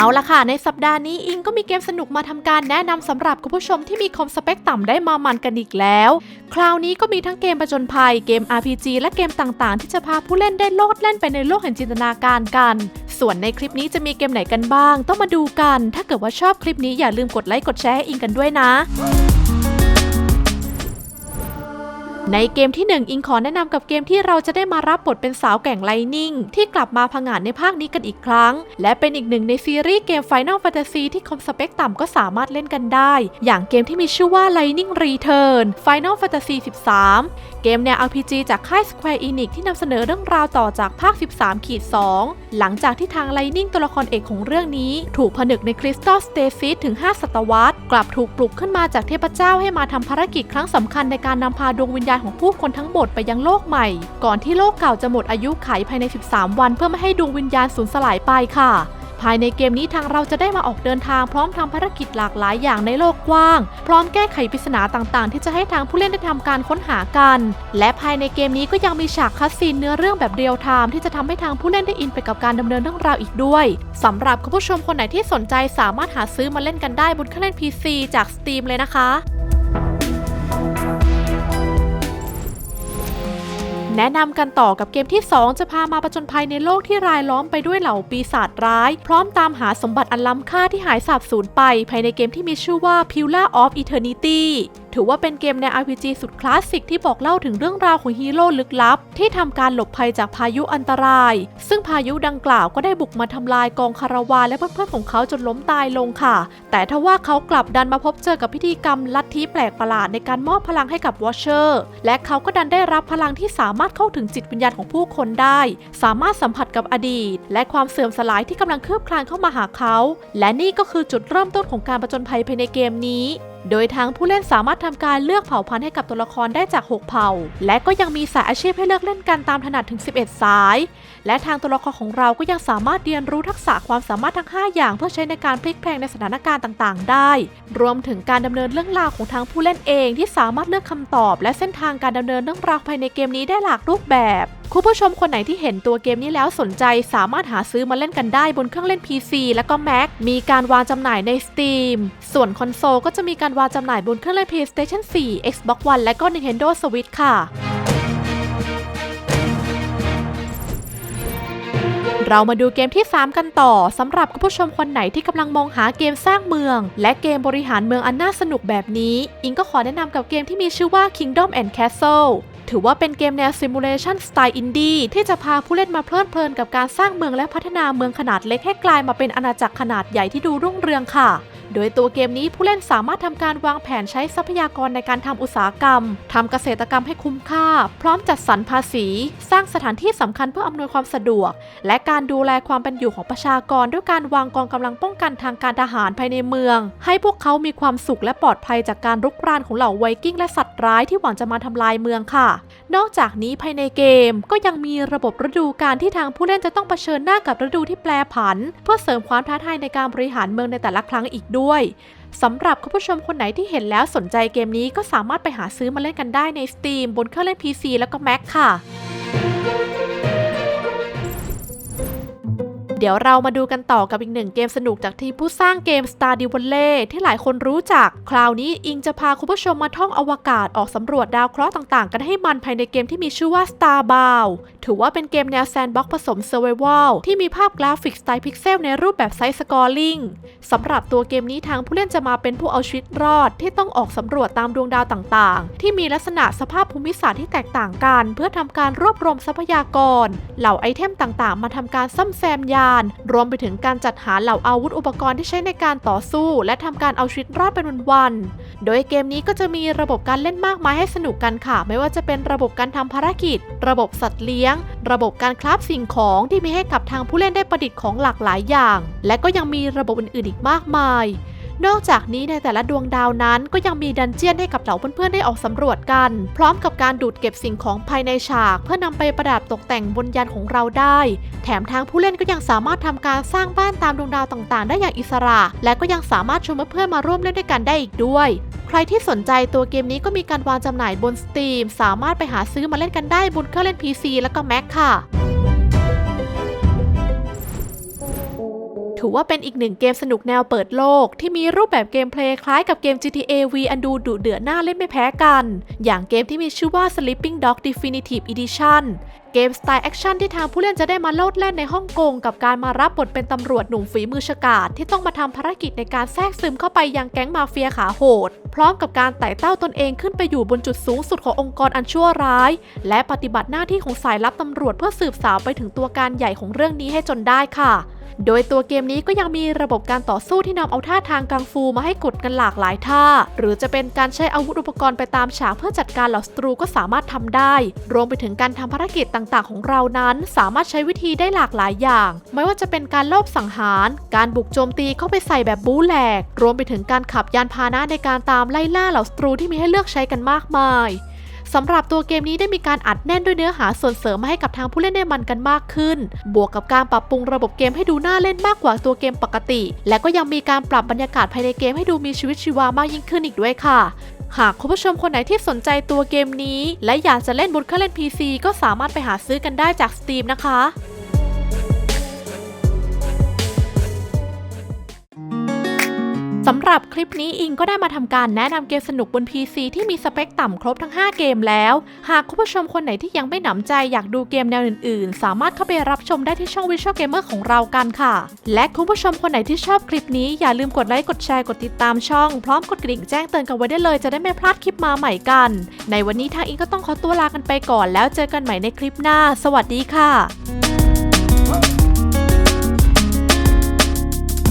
เอาละค่ะ ในสัปดาห์นี้อิงก็มีเกมสนุกมาทำการแนะนำสำหรับคุณผู้ชมที่มีคอมสเปคต่ำได้มามันกันอีกแล้ว คราวนี้ก็มีทั้งเกมประจนภัย เกม RPG และเกมต่างๆ ที่จะพาผู้เล่นได้โลดเล่นไปในโลกแห่งจินตนาการกัน ส่วนในคลิปนี้จะมีเกมไหนกันบ้าง ต้องมาดูกัน ถ้าเกิดว่าชอบคลิปนี้อย่าลืมกดไลค์กดแชร์ให้อิงกันด้วยนะ ในเกมที่ 1 อิงขอแนะนำกับเกมที่เราจะได้มารับบทเป็นสาวแก่งไลนิ่ง ที่กลับมาพังานในภาคนี้กันอีกครั้ง และเป็นอีกหนึ่งในซีรีส์เกม Final Fantasy ที่คอมสเปคต่ำก็สามารถเล่นกันได้ อย่างเกมที่มีชื่อว่า Lightning Return Final Fantasy 13 เกมแนว RPG จากค่าย Square Enix ที่นำเสนอเรื่องราวต่อจากภาค 13ขีด2หลังจากที่ทาง Lightning ตัวละครเอกของเรื่องนี้ ถูกผนึกในคริสตัลสเตซิสถึง 5 ศตวรรษ กลับถูกปลุกขึ้นมาจากเทพเจ้าให้มาทำภารกิจครั้งสำคัญในการนำพาดวงวิญญาณของผู้คนทั้งหมดไปยังโลกใหม่ ก่อนที่โลกเก่าจะหมดอายุไขภายใน 13 วันเพื่อไม่ให้ดวงวิญญาณสูญสลายไปค่ะ ภายในเกมนี้ทางเราจะได้มาออกเดินทางพร้อมทำภารกิจหลากหลายอย่างในโลกกว้าง พร้อมแก้ไขปริศนาต่างๆ ที่จะให้ทางผู้เล่นได้ทำการค้นหากัน และภายในเกมนี้ก็ยังมีฉากคัสซีนเนื้อเรื่องแบบเรียลไทม์ที่จะทำให้ทางผู้เล่นได้อินไปกับการดำเนินเรื่องราวอีกด้วยสำหรับคุณผู้ชมคนไหนที่สนใจสามารถหาซื้อมาเล่นกันได้บนเครื่องเล่น PC จาก Steam เลยนะคะ แนะนำกันต่อกับเกมที่ 2 จะพามาประจนภัยในโลกที่รายล้อมไปด้วยเหล่าปีศาจร้าย พร้อมตามหาสมบัติอันล้ำค่าที่หายสาบสูญไป ภายในเกมที่มีชื่อว่า Pillar of Eternity ถือว่าเป็นเกมใน RPG สุดคลาสสิกที่บอกเล่าถึงเรื่องราวของฮีโร่ลึกลับ ที่ทำการหลบภัยจากพายุอันตราย ซึ่งพายุดังกล่าวก็ได้บุกมาทำลายกองคาราวานและเพื่อนๆของเขาจนล้มตายลงค่ะ แต่ทว่าเขากลับดันมาพบเจอกับพิธีกรรมลัทธิแปลกประหลาดในการมอบพลังให้กับวอชเชอร์ และเขาก็ดันได้รับพลังที่สามารถเข้าถึงจิตวิญญาณของผู้คนได้ สามารถสัมผัสกับอดีต และความเสื่อมสลายที่กำลังคืบคลานเข้ามาหาเขา และนี่ก็คือจุดเริ่มต้นของการประจนภัยภายในเกมนี้ โดยทางผู้เล่นสามารถทำการเลือกเผ่าพันธุ์ให้กับตัวละครได้จาก 6 เผ่า และก็ยังมีสายอาชีพให้เลือกเล่นกันตามถนัดถึง 11 สาย และทางตัวละครของเราก็ยังสามารถเรียนรู้ทักษะความสามารถทั้ง 5 อย่าง เพื่อใช้ในการพลิกแพลงในสถานการณ์ต่าง ๆ ได้ รวมถึงการดำเนินเรื่องราวของทางผู้เล่นเองที่สามารถเลือกคำตอบ และเส้นทางการดำเนินเรื่องราวภายในเกมนี้ได้หลากรูปแบบ คุณผู้ชมคนไหนที่เห็นตัวเกมนี้แล้วสนใจสามารถหาซื้อมาเล่นกันได้บนเครื่องเล่น PC และก็ Mac มีการวางจำหน่ายใน Steam ส่วนคอนโซลก็จะมีการวางจำหน่ายบนเครื่องเล่น PlayStation 4 Xbox One และก็ Nintendo Switch ค่ะเรามาดูเกมที่ 3 กันต่อสำหรับคุณผู้ชมคนไหนที่กำลังมองหาเกมสร้างเมือง และเกมบริหารเมืองอันน่าสนุกแบบนี้ อิงก็ขอแนะนำกับเกมที่มีชื่อว่า Kingdom and Castle ถือว่าเป็นเกมแนวซิมูเลชันสไตล์อินดี้ที่จะพาผู้เล่นมาเพลิดเพลินกับการสร้างเมืองและพัฒนาเมืองขนาดเล็กให้กลายมาเป็นอาณาจักรขนาดใหญ่ที่ดูรุ่งเรืองค่ะ โดยตัวเกมนี้ผู้เล่นสามารถทำการวางแผนใช้ทรัพยากรในการทำอุตสาหกรรมทำเกษตรกรรมให้คุ้มค่า พร้อมจัดสรรภาษี สร้างสถานที่สำคัญเพื่ออำนวยความสะดวก และการดูแลความเป็นอยู่ของประชากร ด้วยการวางกองกำลังป้องกันทางการทหารภายในเมือง ให้พวกเขามีความสุขและปลอดภัยจากการรุกรานของเหล่าไวกิ้งและสัตว์ร้ายที่หวังจะมาทำลายเมืองค่ะ นอกจากนี้ภายในเกมก็ยังมีระบบฤดูกาลที่ทางผู้เล่นจะต้องเผชิญหน้ากับฤดูที่แปรผัน เพื่อเสริมความท้าทายในการบริหารเมืองในแต่ละครั้งอีกด้วยสำหรับคุณผู้ชมคนไหนที่เห็นแล้วสนใจเกมนี้ก็สามารถไปหาซื้อมาเล่นกันได้ใน Steam บนเครื่องเล่น PC แล้วก็ Mac ค่ะ เดี๋ยวเรามาดูกันต่อกับอีกหนึ่งเกมสนุกจากทีมผู้สร้างเกม Stardew Valley ที่หลายคนรู้จัก คราวนี้อิงจะพาคุณผู้ชมมาท่องอวกาศออกสำรวจดาวเคราะห์ต่างๆ กันให้มันภายในเกมที่มีชื่อว่า Starbound ถือว่าเป็นเกมแนวแซนด์บ็อกผสม Survival ที่มีภาพกราฟิกสไตล์พิกเซลในรูปแบบไซส์สกอร์ลิงสำหรับตัวเกมนี้ทางผู้เล่นจะมาเป็นผู้เอาชีวิตรอด ที่ต้องออกสำรวจตามดวงดาวต่างๆ ที่มีลักษณะสภาพภูมิศาสตร์ที่แตกต่างกัน เพื่อทำการรวบรวมทรัพยากร เหล่าไอเทมต่างๆ มาทำการซ่อมแซมยานรวมไปถึงการจัดหาเหล่าอาวุธอุปกรณ์ที่ใช้ในการต่อสู้ และทำการเอาชีวิตรอดเป็นวันๆ โดยเกมนี้ก็จะมีระบบการเล่นมากมายให้สนุกกันค่ะ ไม่ว่าจะเป็นระบบการทำภารกิจ ระบบสัตว์เลี้ยง ระบบการคราฟสิ่งของที่มีให้กับทางผู้เล่นได้ประดิษฐ์ของหลากหลายอย่าง และก็ยังมีระบบอื่นๆอีกมากมาย นอกจากนี้ในแต่ละดวงดาวนั้นก็ยังมีดันเจียนให้กับเหล่าเพื่อนๆได้ออกสำรวจกัน พร้อมกับการดูดเก็บสิ่งของภายในฉาก เพื่อนำไปประดับตกแต่งบนยานของเราได้ แถมทางผู้เล่นก็ยังสามารถทำการสร้างบ้านตามดวงดาวต่างๆ ได้อย่างอิสระ และก็ยังสามารถชวนเพื่อนๆมาร่วมเล่นด้วยกันได้อีกด้วย ใครที่สนใจตัวเกมนี้ก็มีการวางจำหน่ายบน Steam สามารถไปหาซื้อมาเล่นกันได้บนเครื่องเล่น PC แล้วก็ Mac ค่ะ ถือว่าเป็นอีกหนึ่งเกมสนุกแนวเปิดโลก ที่มีรูปแบบเกมเพลย์คล้ายกับเกม GTA V อันดูดุเดือดน่าเล่นไม่แพ้กัน อย่างเกมที่มีชื่อว่า Sleeping Dog Definitive Edition เกมสไตล์แอคชั่นที่ทางผู้เล่นจะได้มาโลดแล่นในฮ่องกง กับการมารับบทเป็นตำรวจหนุ่มฝีมือฉกาจที่ต้องมาทำภารกิจในการแทรกซึมเข้าไปยังแก๊งมาเฟียขาโหด พร้อมกับการไต่เต้าตนเองขึ้นไปอยู่บนจุดสูงสุดขององค์กรอันชั่วร้าย และปฏิบัติหน้าที่ของสายลับตำรวจเพื่อสืบสาวไปถึงตัวการใหญ่ของเรื่องนี้ให้จนได้ค่ะ โดยตัวเกมนี้ก็ยังมีระบบการต่อสู้ที่นำเอาท่าทางกังฟูมาให้กดกันหลากหลายท่า หรือจะเป็นการใช้อาวุธอุปกรณ์ไปตามฉากเพื่อจัดการเหล่าศัตรูก็สามารถทำได้ รวมไปถึงการทำภารกิจต่างๆ ของเรานั้น สามารถใช้วิธีได้หลากหลายอย่าง ไม่ว่าจะเป็นการลอบสังหาร การบุกโจมตีเข้าไปใส่แบบบู๊แหลก รวมไปถึงการขับยานพาหนะในการตามไล่ล่าเหล่าศัตรูที่มีให้เลือกใช้กันมากมาย สำหรับตัวเกมนี้ได้มีการอัดแน่นด้วยเนื้อหาส่วนเสริมมาให้กับทางผู้เล่นได้มันกันมากขึ้น บวกกับการปรับปรุงระบบเกมให้ดูน่าเล่นมากกว่าตัวเกมปกติ และก็ยังมีการปรับบรรยากาศภายในเกมให้ดูมีชีวิตชีวามากยิ่งขึ้นอีกด้วยค่ะหากคุณผู้ชมคนไหนที่สนใจตัวเกมนี้ และอยากจะเล่นบนเครื่องเล่น PC ก็สามารถไปหาซื้อกันได้จาก Steam นะคะ สำหรับคลิปนี้อิงก็ได้มาทำการแนะนำเกมสนุกบน PC ที่มีสเปคต่ำครบทั้ง 5 เกมแล้ว หากคุณผู้ชมคนไหนที่ยังไม่หนำใจอยากดูเกมแนวอื่น ๆ สามารถเข้าไปรับชมได้ที่ช่อง Visual Gamer ของเรากันค่ะ และคุณผู้ชมคนไหนที่ชอบคลิปนี้อย่าลืมกดไลค์กดแชร์กดติดตามช่อง พร้อมกดกระดิ่งแจ้งเตือนกันไว้ได้เลยจะได้ไม่พลาดคลิปมาใหม่กัน ในวันนี้ทางอิงก็ต้องขอตัวลากันไปก่อน แล้วเจอกันใหม่ในคลิปหน้า สวัสดีค่ะ